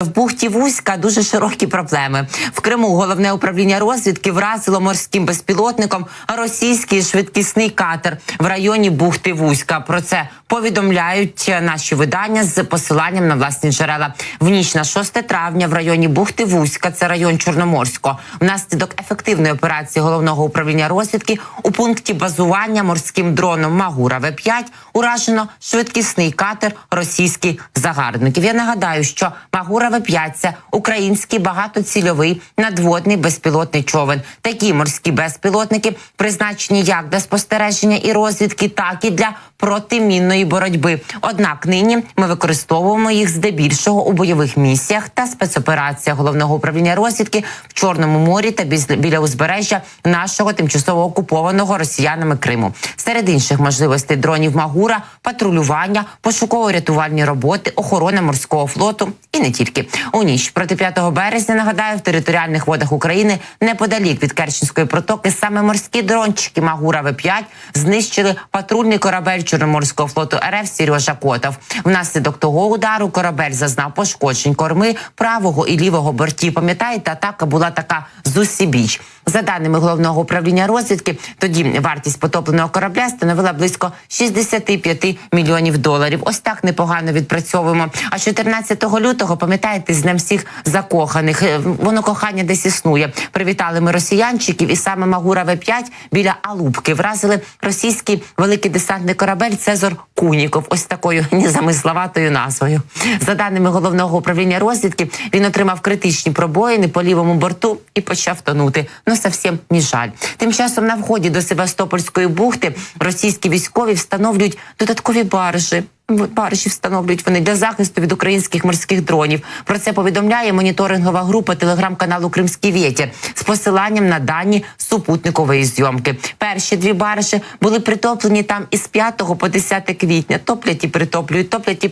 В бухті Вузька дуже широкі проблеми. В Криму головне управління розвідки вразило морським безпілотником російський швидкісний катер в районі бухти Вузька. Про це повідомляють наші видання з посиланням на власні джерела. В ніч на 6 травня в районі бухти Вузька, це район Чорноморського, внаслідок ефективної операції головного управління розвідки у пункті базування морським дроном Магура В-5 уражено швидкісний катер російських загарбників. Я нагадаю, що Магура В-5 – це український багатоцільовий надводний безпілотний човен. Такі морські безпілотники призначені як для спостереження і розвідки, так і для протимінної боротьби. Однак нині ми використовуємо їх здебільшого у бойових місіях та спецопераціях головного управління розвідки в Чорному морі та біля узбережжя нашого тимчасово окупованого росіянами Криму. Серед інших можливостей дронів Магура, патрулювання, пошуково-рятувальні роботи, охорона морського флоту і не тільки у ніч проти 5 березня. Нагадаю, в територіальних водах України неподалік від Керченської протоки саме морські дрончики Магура В-5 знищили патрульний корабель Чорноморського флоту РФ Сережа Котов. Внаслідок того удару корабель зазнав пошкоджень корми правого і лівого бортів. Пам'ятаєте, атака була така з усібіч. За даними головного управління розвідки, тоді вартість потопленого корабля становила близько 65 мільйонів доларів. Ось так непогано відпрацьовуємо. А 14 лютого, пам'ятаєте, з днем всіх закоханих Е, воно кохання десь існує. Привітали ми росіянчиків, і саме Магура В-5 біля Алубки вразили російський великий десантний корабель Цезор Куніков. Ось такою незамисловатою назвою. За даними головного управління розвідки, він отримав критичні пробоїни по лівому борту і почав тонути. Ну зовсім ні жаль. Тим часом на вході до Севастопольської бухти російські військові встановлюють додаткові баржі. Баржі встановлюють вони для захисту від українських морських дронів. Про це повідомляє моніторингова група телеграм-каналу Кримський Вєтір з посиланням на дані супутникової зйомки. Перші дві баржі були притоплені там із 5 по 10 квітня. Топлять і притоплюють, топлять і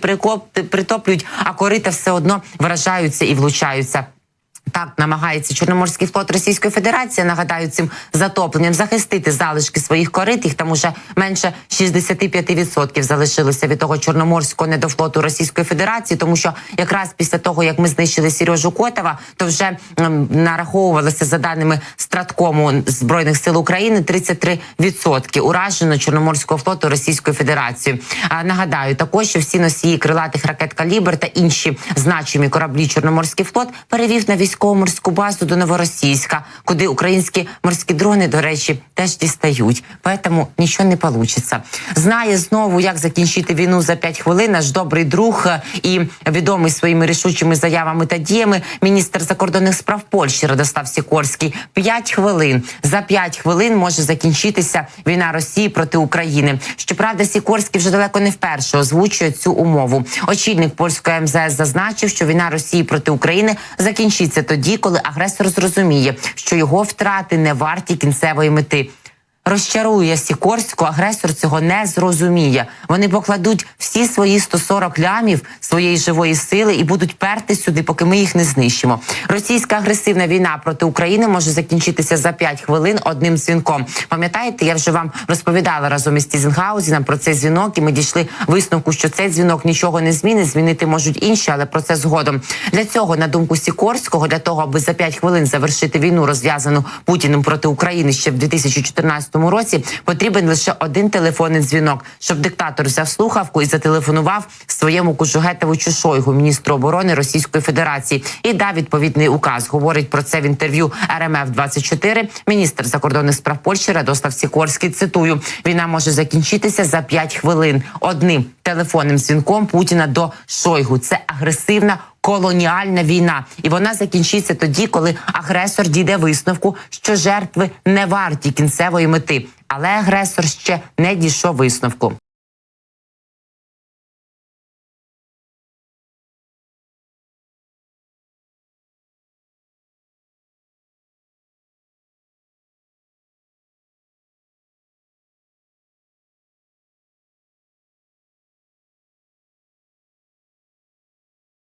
притоплюють, а корита все одно вражаються і влучаються. Так намагається Чорноморський флот Російської Федерації, нагадаю, цим затопленням захистити залишки своїх корит. Їх там уже менше 65% залишилося від того чорноморського недофлоту Російської Федерації, тому що якраз після того як ми знищили Сережу Котова, то вже ем, нараховувалося за даними Страткому збройних сил України 33% уражено Чорноморського флоту Російської Федерації. А нагадаю, також що всі носії крилатих ракет калібр та інші значимі кораблі Чорноморський флот перевів на військово-морську базу до Новоросійська, куди українські морські дрони, до речі, теж дістають. Поэтому нічого не получиться. Знає знову, як закінчити війну за 5 хвилин. Наш добрий друг е, і відомий своїми рішучими заявами та діями міністр закордонних справ Польщі Радослав Сікорський. 5 хвилин за 5 хвилин може закінчитися війна Росії проти України. Щоправда, Сікорський вже далеко не вперше озвучує цю умову. Очільник польської МЗС зазначив, що війна Росії проти України закінчиться тоді, коли агресор зрозуміє, що його втрати не варті кінцевої мети. Розчарує Сікорську, агресор цього не зрозуміє. Вони покладуть всі свої 140 лямів своєї живої сили і будуть перти сюди, поки ми їх не знищимо. Російська агресивна війна проти України може закінчитися за 5 хвилин одним дзвінком. Пам'ятаєте, я вже вам розповідала разом із Тізенгаузеном про цей дзвінок, і ми дійшли висновку, що цей дзвінок нічого не змінить. Змінити можуть інші, але про це згодом. Для цього, на думку Сікорського, для того, аби за 5 хвилин завершити війну, розв'язану Путіним проти України ще в 2014 році, потрібен лише один телефонний дзвінок, щоб диктатор взяв слухавку і зателефонував своєму Кужугетовичу Шойгу, міністру оборони Російської Федерації, і дав відповідний указ. Говорить про це в інтерв'ю РМФ 24 Міністр закордонних справ Польщі Радослав Сікорський. Цитую: війна може закінчитися за 5 хвилин одним телефонним дзвінком Путіна до Шойгу. Це агресивна. Колоніальна війна, і вона закінчиться тоді, коли агресор дійде висновку, що жертви не варті кінцевої мети, але агресор ще не дійшов висновку.